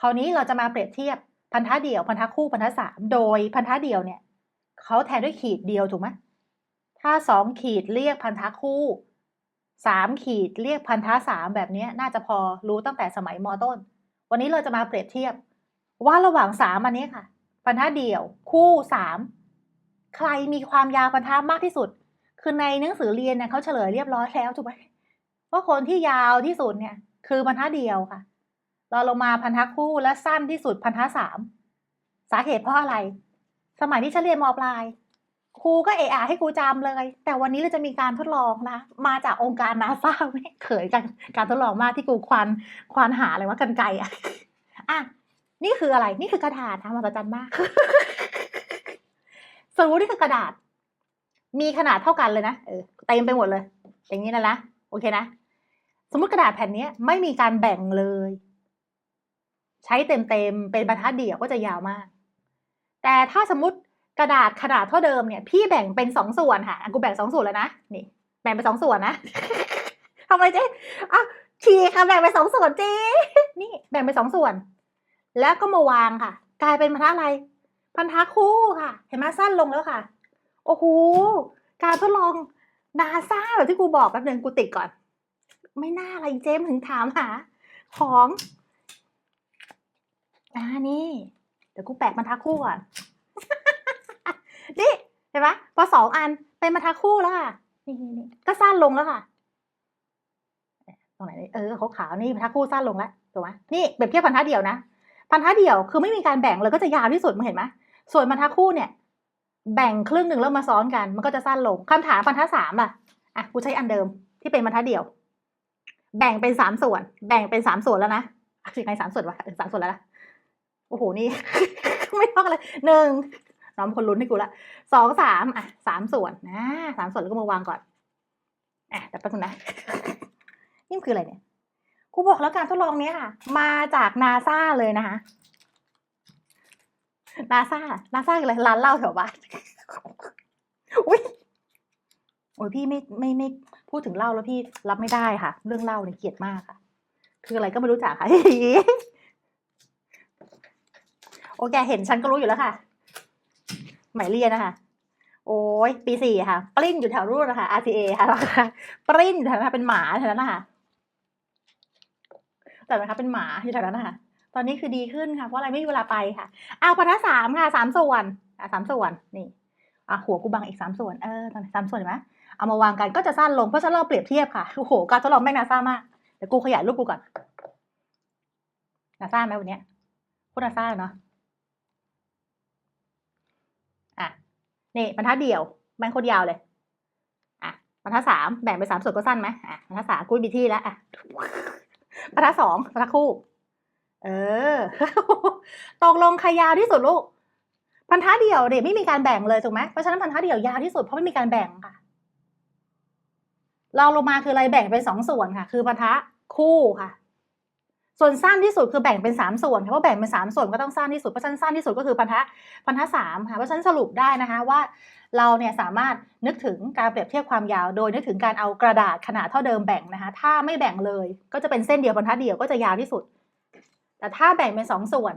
คราวนี้เราจะมาเปรียบเทียบพันธะเดี่ยวพันธะคู่พันธะสามโดยพันธะเดี่ยวเนี่ยเขาแทนด้วยขีดเดียวถูกไหมถ้าสองขีดเรียกพันธะคู่สามขีดเรียกพันธะสามแบบนี้น่าจะพอรู้ตั้งแต่สมัยมต้น วันนี้เราจะมาเปรียบเทียบ ว่าระหว่างสามอันนี้ค่ะ พันธะเดี่ยวคู่สามใครมีความยาวพันธะมากที่สุด คือในหนังสือเรียนเนี่ยเขาเฉลยเรียบร้อยแล้วถูกไหมว่าคนที่ยาวที่สุดเนี่ย คือบรรทัดเดียวค่ะ ราลงมาพันธะคู่และสั้นที่สุดพันธะสามสาเหตุเพราะอะไร สมัยที่ฉันเรียนมปลาย ครูก็เอะอะให้ครูจำเลย แต่วันนี้เราจะมีการทดลองนะ มาจากองค์การนาซาไม่เขยกันการทดลองมากที่ครูควานควานหาอะไรว่ากันไกอะอะนี่คืออะไร นี่คือกระดาษทำมาประจันมากสมมตินี่คือกระดาษ มีขนาดเท่ากันเลยนะเออเต็มไปหมดเลย อย่างนี้นะนะโอเคนะ สมมติกระดาษแผ่นนี้ไม่มีการแบ่งเลย ใช้เต็มๆเป็นบรรทัดเดียวก็จะยาวมาก แต่ถ้าสมมติกระดาษขนาดเท่าเดิมเนี่ย พี่แบ่งเป็นสองส่วนค่ะกูแบ่งสองส่วนแล้วนะนี่ แบ่งเป็นสองส่วนนะทำไมเจ๊อ้าวทีค่ะแบ่งเป็นสองส่วนจ๊นี่แบ่งเป็นสองส่วน แล้วก็มาวางค่ะ กลายเป็นบรรทัดอะไร พันธะคู่ค่ะ เห็นไหมสั้นลงแล้วค่ะ โอ้โหการทดลองนาซาแบบที่กูบอกแป๊บนึงกูติดก่อน ไม่น่าอะไรเจมถึงถามหา ของ อ่านี่ เดี๋ยวกูแปะบรรทัดคู่ก่อน นี่เห็นไหมพอสองอันเป็นบรรทัดคู่แล้วค่ะ นี่นี่นี่ก็สั้นลงแล้วค่ะ ตรงไหนนี่เออขาวๆนี่บรรทัดคู่สั้นลงแล้วถูกไหมนี่เปรียบเทียบพันธะเดียวนะพันธะเดี่ยวคือไม่มีการแบ่งเลยก็จะยาวที่สุดมึงเห็นไหมส่วนบรรทัดคู่เนี่ย แบ่งครึ่งหนึ่งแล้วมาซ้อนกัน มันก็จะสั้นลงคำถามบรรทัดสามล่ะอะกูใช้อันเดิมที่เป็นบรรทัดเดี่ยว แบ่งเป็นสามส่วน แบ่งเป็นสามส่วนแล้วนะอะสิไงสามส่วนวะสามส่วนแล้วนะ โอ้โห นี่ ไม่ต้องเลยหนึ่งน้องคนลุ้นให้กูละสองสามอะสามส่วนนะสามส่วนแล้วก็มาวางก่อนอะแต่แป๊บนึงนะนี่คืออะไรเนี่ยครูบอกแล้วการทดลองเนี้ยค่ะ มาจากนาซาเลยนะคะนาซานาซาคืออะไรร้านเหล้าแถวบ้านอุ้ยโอ้ยพี่ไม่ไม่ไม่พูดถึงเหล้าแล้วพี่รับไม่ได้ค่ะ เรื่องเหล้าเนี่ยเกลียดมากค่ะ คืออะไรก็ไม่รู้จักค่ะ โอเคเห็นฉันก็รู้อยู่แล้วค่ะ หมายเรียนนะคะ โอ้ยปีสี่ค่ะ ปริ้นอยู่แถวรุ่นนะคะ RCA ค่ะปริ้นอยู่แถวนั้นคะเป็นหมาแถวนั้นนะคะแต่นะคะเป็นหมาอยู่แถวนั้นนะคะตอนนี้คือดีขึ้นค่ะ เพราะอะไรไม่มีเวลาไปค่ะอ้าวพันธะสามค่ะสามส่วนอะสามส่วนนี่อะหัวกูบังอีกสามส่วนเออตอนสามส่วนเห็นไหมเอามาวางกันก็จะสั้นลงเพราะฉะนั้นเราเปรียบเทียบค่ะโอ้โหการทดลองแม่งนาซ่ามากเดี๋ยวกูขยายรูปกูก่อนนาซ่าไหมวันนี้พูดนาซ่าเนาะ นี่บรรทัดเดี่ยวแม่งโคตรยาวเลยอะบรรทัดสามแบ่งเป็นสามส่วนก็สั้นไหมอะบรรทัดสามกูมีที่แล้วอะบรรทัดสองบรรทัดคู่ เออตกลงใครยาวที่สุดลูกพันธะเดี่ยวเด็กไม่มีการแบ่งเลยถูกไหมเพราะฉะนั้นพันธะเดี่ยวยาวที่สุดเพราะไม่มีการแบ่งค่ะเราลงมาคืออะไรแบ่งเป็นสองส่วนค่ะ คือพันธะคู่ค่ะ ส่วนสั้นที่สุดคือแบ่งเป็นสามส่วนค่ะเพราะแบ่งเป็นสามส่วนก็ต้องสั้นที่สุดเพราะสั้นสั้นที่สุดก็คือพันธะพันธะสามค่ะเพราะฉันสรุปได้นะคะว่าเราเนี่ยสามารถนึกถึงการเปรียบเทียบความยาว โดยนึกถึงการเอากระดาษขนาดเท่าเดิมแบ่งนะคะถ้าไม่แบ่งเลยก็จะเป็นเส้นเดียวบรรทัดเดียวก็จะยาวที่สุด แต่ถ้าแบ่งเป็นสองส่วน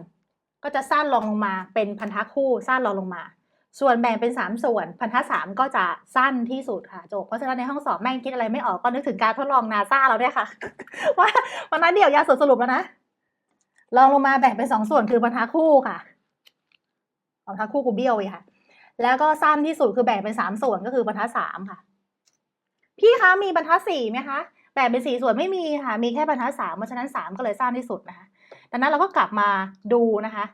ก็จะสั้นลงลงมาเป็นพันธะคู่สั้นลงลงมา ส่วนแบ่งเป็นสามส่วนพันธะสามก็จะสั้นที่สุดค่ะจบเพราะฉะนั้นในห้องสอบแม่งคิดอะไรไม่ออกก็นึกถึงการทดลองนาซาเราเนี่ยค่ะ ว่าพันธะเดี่ยวยาสสรุปแล้วนะลองลงมาแบ่งเป็นสองส่วนคือพันธะคู่ค่ะพันธะคู่กูเบี้ยวเลยค่ะ แล้วก็สั้นที่สุดคือแบ่งเป็นสามส่วนก็คือบรรทัดสามค่ะ พี่คะมีบรรทัดสี่ไหมคะแบ่งเป็นสี่ส่วนไม่มีค่ะ มีแค่บรรทัดสามเพราะฉะนั้นสามก็เลยสั้นที่สุดนะคะดังนั้นเราก็กลับมาดูนะคะ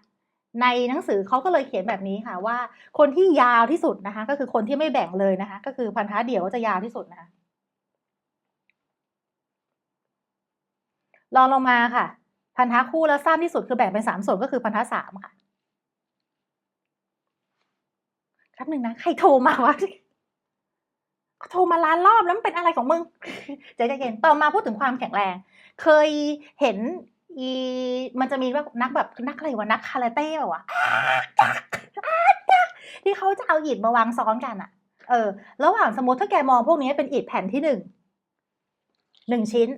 ในหนังสือเขาก็เลยเขียนแบบนี้ค่ะว่า คนที่ยาวที่สุดนะคะ ก็คือคนที่ไม่แบ่งเลยนะคะ ก็คือพันธะเดี่ยวก็จะยาวที่สุดนะคะลองลงมาค่ะ พันธะคู่แล้วสั้นที่สุดคือแบ่งเป็นสามส่วนก็คือพันธะสามค่ะครับหนึ่งนะใครโทรมาวะโทรมาล้านรอบแล้วมันเป็นอะไรของมึงใจเย็นๆต่อมาพูดถึงความแข็งแรง เคยเห็น อีมันจะมีว่านักแบบนักอะไรวะนักคาราเต้แบบวะที่เขาจะเอาอิฐมาวางซ้อนกันอะเออ ระหว่างสมมติถ้าแกมองพวกนี้เป็นอิฐแผ่นที่หนึ่งหนึ่งชิ้น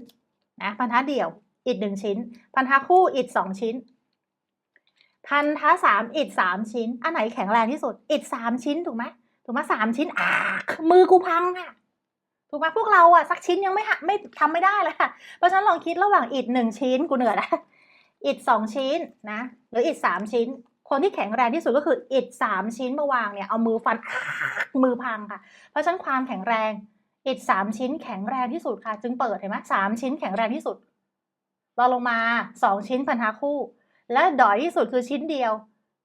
นะพันธะเดี่ยว อิฐหนึ่งชิ้น พันธะคู่อิฐสองชิ้น พันธะสามอิดสามชิ้น อันไหนแข็งแรงที่สุด อิดสามชิ้นถูกไหมถูกไหมสามชิ้นอ่ามือกูพังค่ะ ถูกไหมพวกเราอะสักชิ้นยังไม่ไม่ทำไม่ได้เลยค่ะ เพราะฉะนั้นลองคิดระหว่างอิดหนึ่งชิ้นกูเหนื่อยล้วอิดสองชิ้นนะ หรืออิดสามชิ้น คนที่แข็งแรงที่สุดก็คืออิดสามชิ้นมาวางเนี่ยเอามือฟันมือพังค่ะ เพราะฉะนั้นความแข็งแรงอิดสามชิ้นแข็งแรงที่สุดค่ะ จึงเปิดเห็นไหมสามชิ้นแข็งแรงที่สุดเราลงมาสองชิ้นพันธะคู่ และดอยที่สุดคือชิ้นเดียว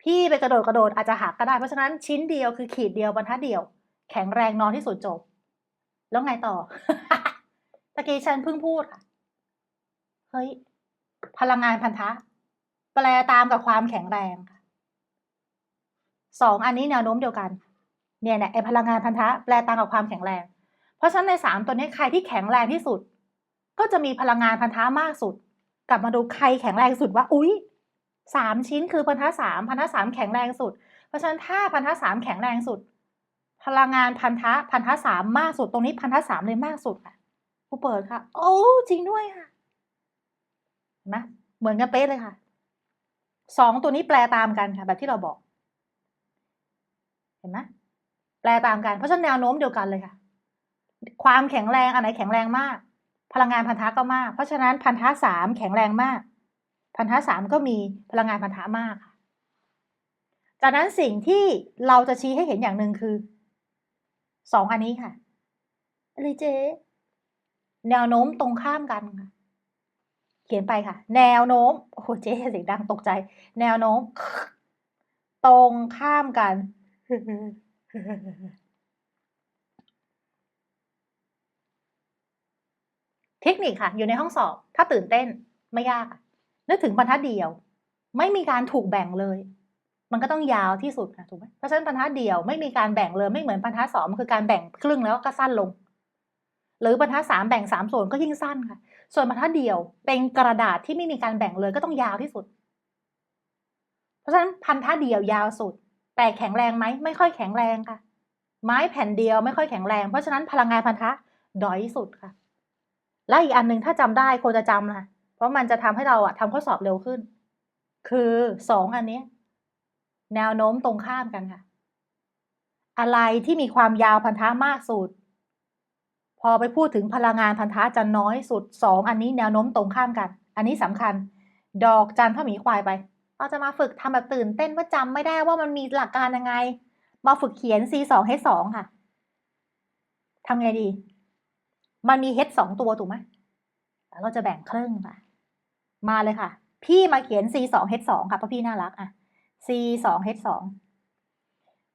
พี่ไปกระโดดกระโดดอาจจะหักก็ได้เพราะฉะนั้นชิ้นเดียวคือขีดเดียวบรรทัดเดียว แข็งแรงนอนที่สุดจบ แล้วไงต่อตะกี้ฉันเพิ่งพูดค่ะ เฮ้ย พลังงานพันธะ แปลตามกับความแข็งแรงค่ะสองอันนี้แนวโน้มเดียวกัน เนี่ยเนี่ยไอพลังงานพันธะแปลตามกับความแข็งแรง เพราะฉะนั้นในสามตัวนี้ใครที่แข็งแรงที่สุด ก็จะมีพลังงานพันธะมากสุด กลับมาดูใครแข็งแรงสุดว่า อุ๊ยสามชิ้นคือพันธะสามพันธะสามแข็งแรงสุด เพราะฉะนั้นถ้าพันธะสามแข็งแรงสุด พลังงานพันธะพันธะสามมากสุดตรงนี้พันธะสามเลยมากสุดค่ะผู้เปิดค่ะ โอ้จริงด้วยค่ะเห็นไหมเหมือนกันเป๊ะเลยค่ะสองตัวนี้แปลตามกันค่ะ แบบที่เราบอก เห็นไหมแปลตามกัน เพราะฉะนั้นแนวโน้มเดียวกันเลยค่ะ ความแข็งแรงอันไหนแข็งแรงมาก พลังงานพันธะก็มาก เพราะฉะนั้นพันธะสามแข็งแรงมาก พันธะสามก็มีพลังงานพันธะมากค่ะ จากนั้นสิ่งที่เราจะชี้ให้เห็นอย่างหนึ่งคือ สองอันนี้ค่ะ อะไรเจ๊ แนวโน้มตรงข้ามกันค่ะ เขียนไปค่ะ แนวโน้ม โอ้โหเจ๊เสียงดังตกใจ แนวโน้ม ตรงข้ามกัน เทคนิคค่ะ อยู่ในห้องสอบ ถ้าตื่นเต้นไม่ยากค่ะนึกถึงบรรทัดเดียว ไม่มีการถูกแบ่งเลย มันก็ต้องยาวที่สุดค่ะถูกไหมเพราะฉะนั้นบรรทัดเดียวไม่มีการแบ่งเลยไม่เหมือนบรรทัดสองมันคือการแบ่งครึ่งแล้วก็สั้นลง หรือบรรทัดสามแบ่งสามส่วนก็ยิ่งสั้นค่ะ ส่วนบรรทัดเดียวเป็นกระดาษที่ไม่มีการแบ่งเลยก็ต้องยาวที่สุด เพราะฉะนั้นพันธะเดียวยาวสุด แต่แข็งแรงไหมไม่ค่อยแข็งแรงค่ะ ไม้แผ่นเดียวไม่ค่อยแข็งแรง เพราะฉะนั้นพลังงานพันธะด้อยสุดค่ะ และอีกอันหนึ่งถ้าจำได้ควรจะจำนะเพราะมันจะทำให้เราอะทำข้อสอบเร็วขึ้น คือสองอันนี้ แนวโน้มตรงข้ามกันค่ะ อะไรที่มีความยาวพันธะมากสุด พอไปพูดถึงพลังงานพันธะจะน้อยสุดสองอันนี้แนวโน้มตรงข้ามกัน อันนี้สำคัญ ดอกจันพ่อหมีควายไป เราจะมาฝึกทำแบบตื่นเต้นว่าจำไม่ได้ว่ามันมีหลักการยังไง มาฝึกเขียน C สอง H สองค่ะทำไงดี มันมี H สองตัวถูกไหมเราจะแบ่งครึ่งค่ะ มาเลยค่ะ พี่มาเขียน C สอง H สองค่ะเพราะพี่น่ารักอะ C สอง H สอง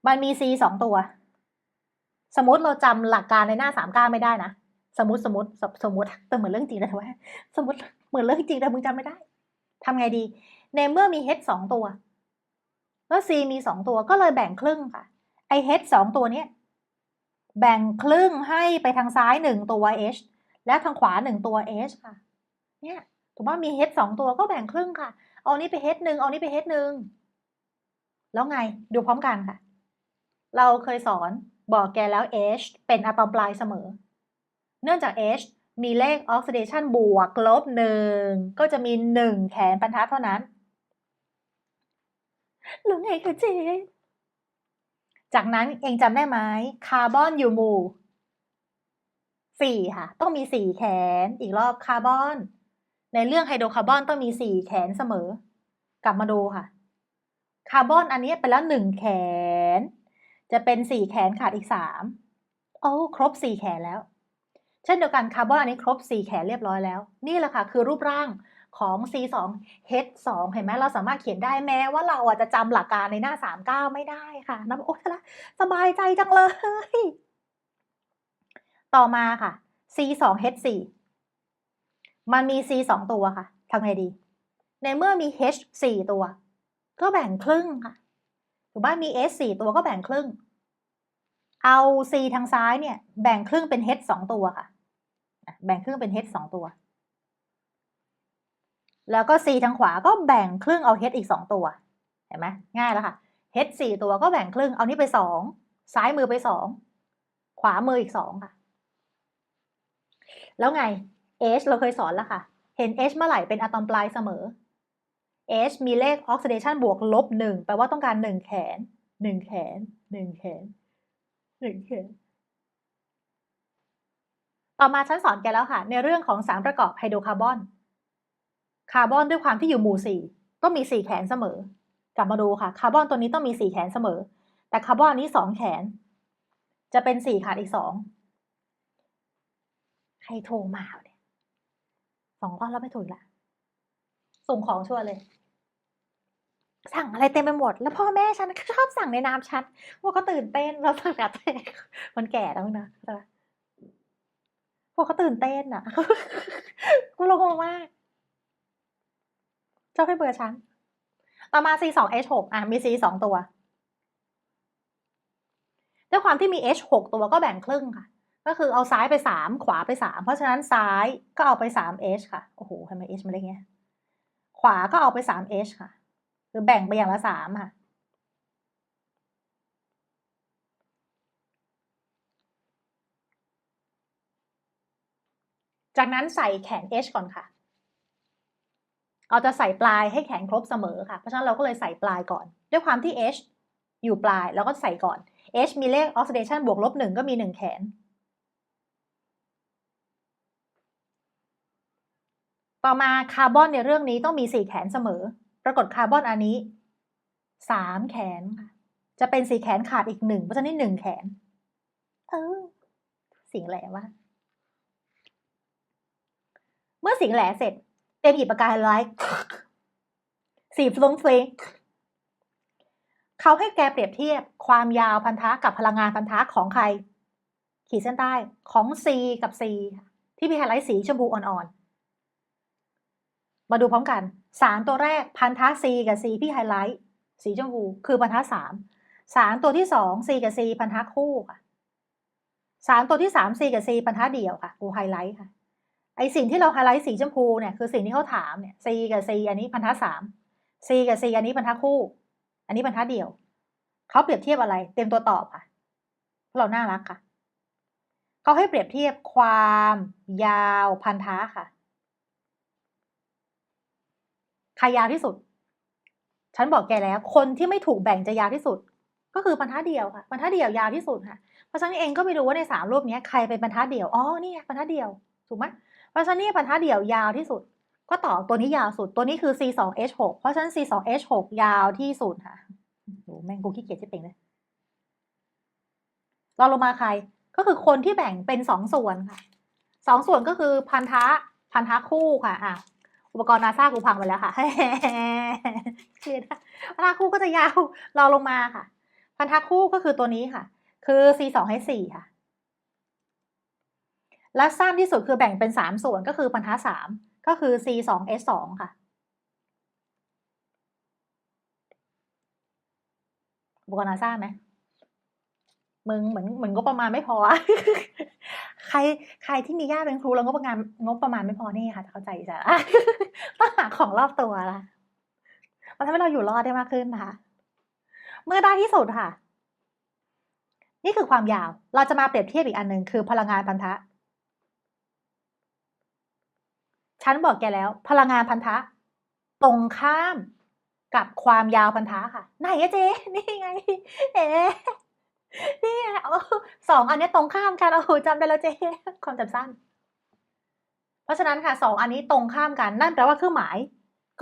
มันมี C สองตัว สมมติเราจำหลักการในหน้าสามเก้าไม่ได้นะ สมมติสมมติสมสมติแต่เหมือนเรื่องจริงนะแต่ว่า สมมติเหมือนเรื่องจริงแต่มึงจำไม่ได้ทำไงดี ในเมื่อมี H สองตัว แล้ว C มีสองตัวก็เลยแบ่งครึ่งค่ะ ไอ H สองตัวเนี้ยแบ่งครึ่งให้ไปทางซ้ายหนึ่งตัว H และทางขวาหนึ่งตัว H ค่ะ เนี่ยถูกว่ามี H สองตัวก็แบ่งครึ่งค่ะ เอานี้ไป H หนึ่งเอานี้ไป H หนึ่ง แล้วไงดูพร้อมกันค่ะ เราเคยสอนบอกแกแล้ว H เป็นอะตอมปลายเสมอ เนื่องจาก H มีเลขออกซิเดชันบวกลบหนึ่งก็จะมีหนึ่งแขนบรรทัดเท่านั้นหรือไงคะเจ๊จากนั้นเองจำได้ไหมคาร์บอนอยู่หมู่สี่ค่ะ ต้องมีสี่แขนอีกรอบคาร์บอน ในเรื่องไฮโดรคาร์บอนต้องมีสี่แขนเสมอ กลับมาดูค่ะ คาร์บอนอันนี้ไปแล้วหนึ่งแขน จะเป็นสี่แขนขาดอีกสามโอ้ครบสี่แขนแล้ว เช่นเดียวกันคาร์บอนอันนี้ครบสี่แขนเรียบร้อยแล้ว นี่แหละค่ะคือรูปร่างของ C2 H2 เห็นไหมเราสามารถเขียนได้แม้ว่าเราอาจจะจำหลักการในหน้า 39 ไม่ได้ค่ะนะโอ้ยละสบายใจจังเลย ต่อมาค่ะ C2 H4 มันมี C สองตัวค่ะทำไงดี ในเมื่อมี H สี่ตัว ก็แบ่งครึ่งค่ะถูกป่ะมี S สี่ตัวก็แบ่งครึ่ง เอา C ทางซ้ายเนี่ย แบ่งครึ่งเป็น H สองตัวค่ะ แบ่งครึ่งเป็น H สองตัว แล้วก็ C ทางขวาก็แบ่งครึ่งเอา H อีกสองตัว เห็นไหมง่ายแล้วค่ะ H สี่ตัวก็แบ่งครึ่ง เอานี้ไปสองซ้ายมือไปสองขวามืออีกสองค่ะ แล้วไง H เราเคยสอนแล้วค่ะ เห็น H เมื่อไหร่เป็นอะตอมปลายเสมอ H มีเลข oxidation บวกลบหนึ่งแปลว่าต้องการหนึ่งแขนหนึ่งแขนหนึ่งแขนหนึ่งแขนต่อมาฉันสอนแกแล้วค่ะ ในเรื่องของสารประกอบไฮโดรคาร์บอน คาร์บอนด้วยความที่อยู่หมู่สี่ต้องมีสี่แขนเสมอ กลับมาดูค่ะ คาร์บอนตัวนี้ต้องมีสี่แขนเสมอ แต่คาร์บอนนี้สองแขน จะเป็นสี่ขาดอีกสองใครโทรมาเนี่ยสองรอบแล้วไม่ถูกละส่งของชั่วเลย สั่งอะไรเต็มไปหมด แล้วพ่อแม่ฉันชอบสั่งในนามฉันว่าเขาตื่นเต้นเราสั่งแบบมันแก่แล้วนะพวกเขาตื่นเต้นอะกูลงมากชอบให้เบอร์ฉันต่อมา C 2 H 6อะมี C สองตัวด้วยความที่มี H หกตัวก็แบ่งครึ่งค่ะ ก็คือเอาซ้ายไปสามขวาไปสามเพราะฉะนั้นซ้ายก็เอาไปสาม H ค่ะ โอ้โหทำไม H มันเล็กเงี้ย ขวาก็เอาไปสาม H ค่ะ คือแบ่งไปอย่างละสามค่ะจากนั้นใส่แขน H ก่อนค่ะ เราจะใส่ปลายให้แขนครบเสมอค่ะ เพราะฉะนั้นเราก็เลยใส่ปลายก่อน ด้วยความที่ H อยู่ปลายเราก็ใส่ก่อน H มีเลข oxidation บวกลบหนึ่งก็มีหนึ่งแขน ต่อมาคาร์บอนในเรื่องนี้ต้องมีสี่แขนเสมอ ปรากฏคาร์บอนอันนี้สามแขนค่ะจะเป็นสี่แขนขาดอีกหนึ่งเพราะฉะนั้นหนึ่งแขน เออ สิ่งแหลมาเมื่อสิ่งแหลเสร็จ เต็มหยิบปากกาไฮไลท์สีฟลงเฟลงเขาให้แกเปรียบเทียบความยาวพันธะกับพลังงานพันธะของใคร ขีดเส้นใต้ของ C กับ C ที่มีไฮไลท์สีชมพูอ่อนๆ มาดูพร้อมกัน สารตัวแรกพันธะ C กับ C ที่ไฮไลท์สีชมพูคือพันธะสามสารตัวที่สอง C กับ C พันธะคู่ค่ะ สารตัวที่สาม C กับ C พันธะเดี่ยวค่ะกูไฮไลท์ค่ะไอสิ่งที่เราไฮไลท์สีชมพูเนี่ยคือสิ่งที่เขาถามเนี่ย C กับ C อันนี้พันธะสาม C กับ C อันนี้พันธะคู่ อันนี้บรรทัดเดียวเขาเปรียบเทียบอะไร เต็มตัวตอบค่ะเราน่ารักค่ะเขาให้เปรียบเทียบความยาวพันธะค่ะ ใครยาวที่สุด ฉันบอกแกแล้ว คนที่ไม่ถูกแบ่งจะยาวที่สุด ก็คือบรรทัดเดียวค่ะบรรทัดเดียวยาวที่สุดค่ะ เพราะฉะนั้นเองก็ไปดูว่าในสามรูปนี้ใครเป็นบรรทัดเดียว อ๋อ นี่บรรทัดเดียว ถูกไหมเพราะฉะนั้นนี่บรรทัดเดียวยาวที่สุด ก็ต่อตัวนี้ยาวสุด ตัวนี้คือ C 2 H 6 เพราะฉะนั้น C 2 H 6 ยาวที่สุดค่ะโอ้แม่งกูขี้เกียจจะเป็นเลยเราลงมาใคร ก็คือคนที่แบ่งเป็นสองส่วนค่ะสองส่วนก็คือพันธะพันธะคู่ค่ะอะ อุปกรณ์นาซากูพังไปแล้วค่ะเครียดนะพันธะคู่ก็จะยาวราลงมาค่ะ พันธะคู่ก็คือตัวนี้ค่ะ คือ C 2 H 4ค่ะ และสั้นที่สุดคือแบ่งเป็นสามส่วนก็คือพันธะสามก็คือ C 2 S 2ค่ะอุปกรณ์นาซาไหมมึงเหมือนเหมือนงบประมาณไม่พอ ใครใครที่มีญาติเป็นครูแล้วงบประมาณงบประมาณไม่พอนี่ค่ะจะเข้าใจจะต้องหาของรอบตัวละมันทำให้เราอยู่รอดได้มากขึ้นนะคะ เมื่อได้ที่สุดค่ะ นี่คือความยาว เราจะมาเปรียบเทียบอีกอันหนึ่งคือพลังงานพันธะฉันบอกแกแล้ว พลังงานพันธะตรงข้ามกับความยาวพันธะค่ะ ไหนอะเจ๊นี่ไง เอ๊ นี่ไงโอ้สองอันนี้ตรงข้ามกันโอ้โหจำได้แล้วเจ๊ความจำสั้น เพราะฉะนั้นค่ะสองอันนี้ตรงข้ามกันนั่นแปลว่าเครื่องหมาย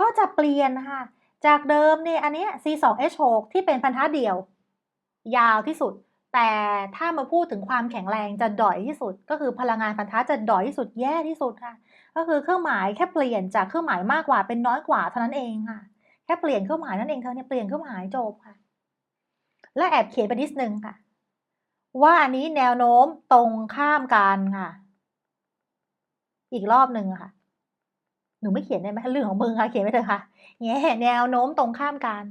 ก็จะเปลี่ยนนะคะจากเดิมเนี่ยอันนี้ C 2 H 6 ที่เป็นพันธะเดี่ยว ยาวที่สุด แต่ถ้ามาพูดถึงความแข็งแรงจะด่อยที่สุด ก็คือพลังงานพันธะจะด่อยที่สุดแย่ที่สุดค่ะ ก็คือเครื่องหมายแค่เปลี่ยนจากเครื่องหมายมากกว่าเป็นน้อยกว่าเท่านั้นเองค่ะ แค่เปลี่ยนเครื่องหมายนั่นเองเธอเนี่ยเปลี่ยนเครื่องหมายจบค่ะ และแอบเขียนไปนิดนึงค่ะ ว่าอันนี้แนวโน้มตรงข้ามกันค่ะ อีกรอบหนึ่งค่ะ หนูไม่เขียนได้ไหมเรื่องของมึงค่ะเขียนไปเถอะค่ะแง่แนวโน้มตรงข้ามกัน